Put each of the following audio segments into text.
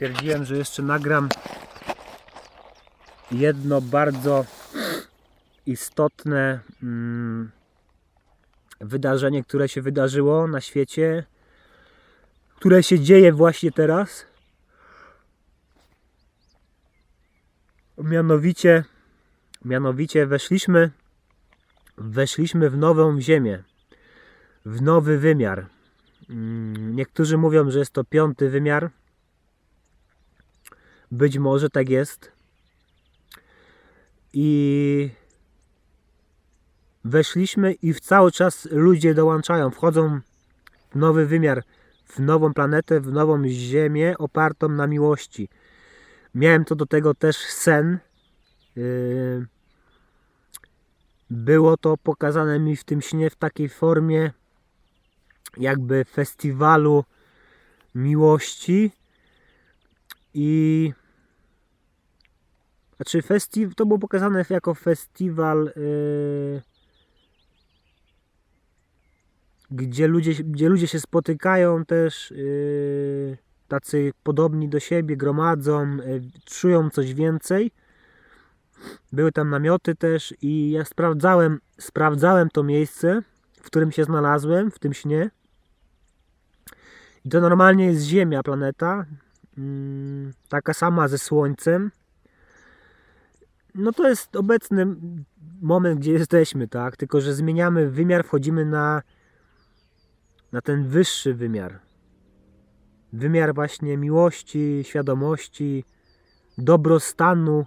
stwierdziłem, że jeszcze nagram jedno bardzo istotne mm, wydarzenie, które się wydarzyło na świecie, które się dzieje właśnie teraz. Mianowicie, mianowicie weszliśmy, weszliśmy w nową ziemię, w nowy wymiar. Mm, Niektórzy mówią, że jest to piąty wymiar. Być może tak jest. I weszliśmy i w cały czas ludzie dołączają, wchodzą w nowy wymiar, w nową planetę, w nową ziemię opartą na miłości. Miałem to do tego też sen. Yy, Było to pokazane mi w tym śnie w takiej formie, jakby festiwalu miłości i znaczy to było pokazane jako festiwal yy, gdzie ludzie, gdzie ludzie się spotykają też yy, tacy podobni do siebie, gromadzą, yy, czują coś więcej. Były tam namioty też i ja sprawdzałem, sprawdzałem to miejsce, w którym się znalazłem w tym śnie. I to normalnie jest Ziemia, planeta. mm, Taka sama ze Słońcem. No to jest obecny moment, gdzie jesteśmy, tak? Tylko, że zmieniamy wymiar, wchodzimy na, na ten wyższy wymiar. Wymiar właśnie miłości, świadomości, dobrostanu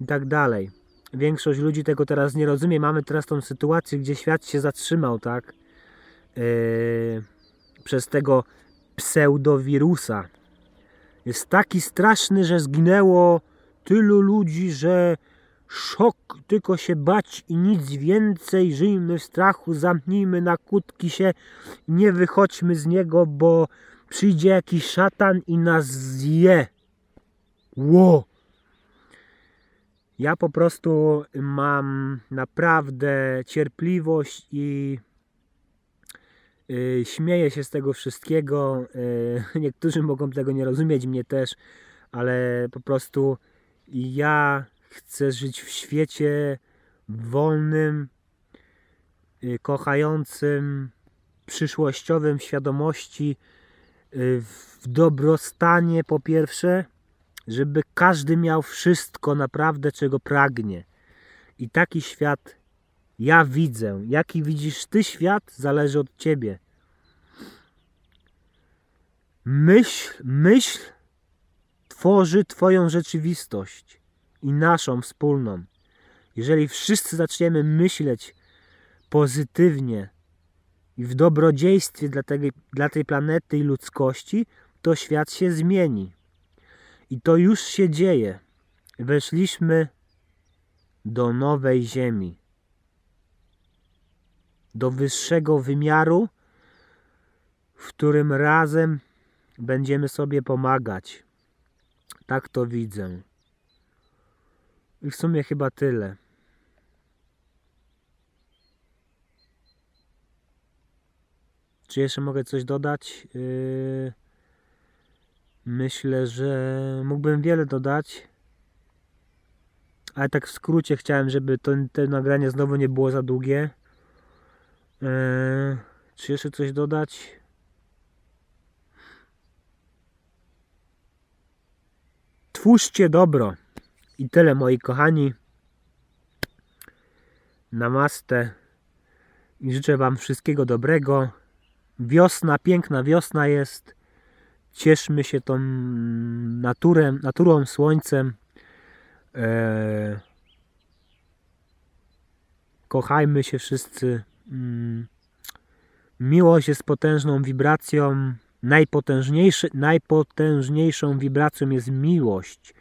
i tak dalej. Większość ludzi tego teraz nie rozumie. Mamy teraz tą sytuację, gdzie świat się zatrzymał, tak? Yy, przez tego pseudowirusa. Jest taki straszny, że zginęło tylu ludzi, że szok, tylko się bać i nic więcej. Żyjmy w strachu, zamknijmy na kłódki się, nie wychodźmy z niego, bo przyjdzie jakiś szatan i nas zje. Ło! Ja po prostu mam naprawdę cierpliwość i yy, śmieję się z tego wszystkiego. Yy, niektórzy mogą tego nie rozumieć, mnie też, ale po prostu ja chcę żyć w świecie wolnym, yy, kochającym, przyszłościowym, świadomości, yy, w dobrostanie po pierwsze, żeby każdy miał wszystko naprawdę, czego pragnie. I taki świat ja widzę. Jaki widzisz ty świat, zależy od ciebie. Myśl, myśl tworzy twoją rzeczywistość i naszą wspólną. Jeżeli wszyscy zaczniemy myśleć pozytywnie i w dobrodziejstwie dla tej, dla tej planety i ludzkości, to świat się zmieni. I to już się dzieje. Weszliśmy do nowej Ziemi, do wyższego wymiaru, w którym razem będziemy sobie pomagać. Tak to widzę. I w sumie chyba tyle. Czy jeszcze mogę coś dodać? Yy... Myślę, że mógłbym wiele dodać. Ale tak w skrócie chciałem, żeby to, to nagranie znowu nie było za długie. Eee, czy jeszcze coś dodać? Twórzcie dobro. I tyle moi kochani. Namaste. I życzę Wam wszystkiego dobrego. Wiosna, piękna wiosna jest. Cieszmy się tą naturę, naturą, słońcem. Eee, kochajmy się wszyscy. Mm, miłość jest potężną wibracją. Najpotężniejszy, najpotężniejszą wibracją jest miłość.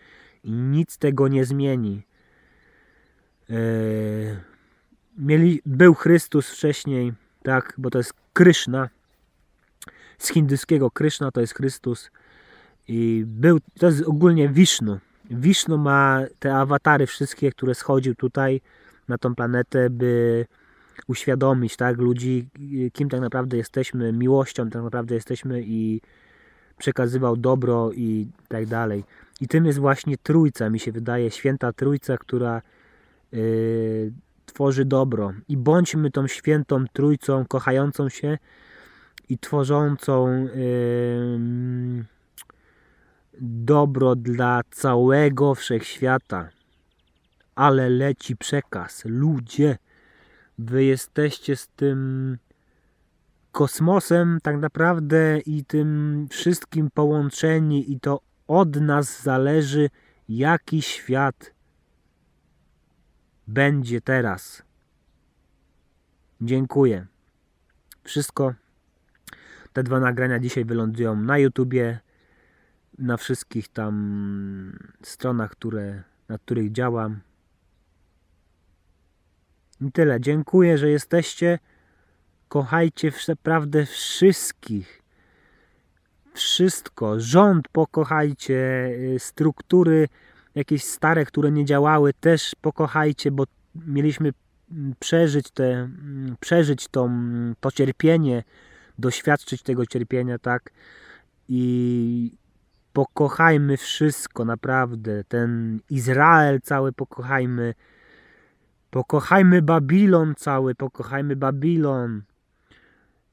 I nic tego nie zmieni. Eee, mieli, był Chrystus wcześniej, tak, bo to jest Kryszna z hinduskiego Kryszna to jest Chrystus i był, to jest ogólnie Wisznu. Wisznu ma te awatary wszystkie, które schodził tutaj na tą planetę, by uświadomić tak, ludzi, kim tak naprawdę jesteśmy, miłością tak naprawdę jesteśmy i przekazywał dobro i tak dalej. I tym jest właśnie Trójca, mi się wydaje, święta Trójca, która yy, tworzy dobro. I bądźmy tą świętą Trójcą, kochającą się i tworzącą yy, dobro dla całego wszechświata. Ale leci przekaz. Ludzie, wy jesteście z tym kosmosem tak naprawdę i tym wszystkim połączeni i to od nas zależy jaki świat będzie teraz. Dziękuję. Wszystko te dwa nagrania dzisiaj wylądują na YouTubie, na wszystkich tam stronach, które, na których działam. Tyle. Dziękuję, że jesteście. Kochajcie naprawdę wszystkich. Wszystko. Rząd pokochajcie. y, Struktury jakieś stare, które nie działały, też pokochajcie, bo mieliśmy mm, przeżyć, te, mm, przeżyć tą, mm, to cierpienie, doświadczyć tego cierpienia, tak? I pokochajmy wszystko, naprawdę. Ten Izrael cały pokochajmy. Pokochajmy Babilon cały, pokochajmy Babilon.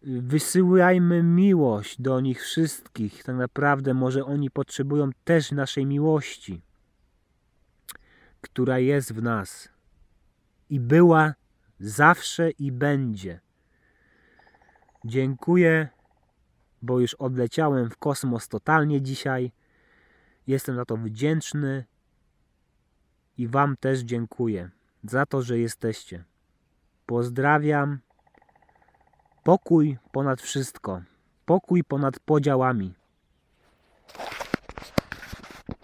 Wysyłajmy miłość do nich wszystkich. Tak naprawdę może oni potrzebują też naszej miłości, która jest w nas i była zawsze i będzie. Dziękuję, bo już odleciałem w kosmos totalnie dzisiaj. Jestem za to wdzięczny i Wam też dziękuję za to, że jesteście. Pozdrawiam. Pokój ponad wszystko. Pokój ponad podziałami.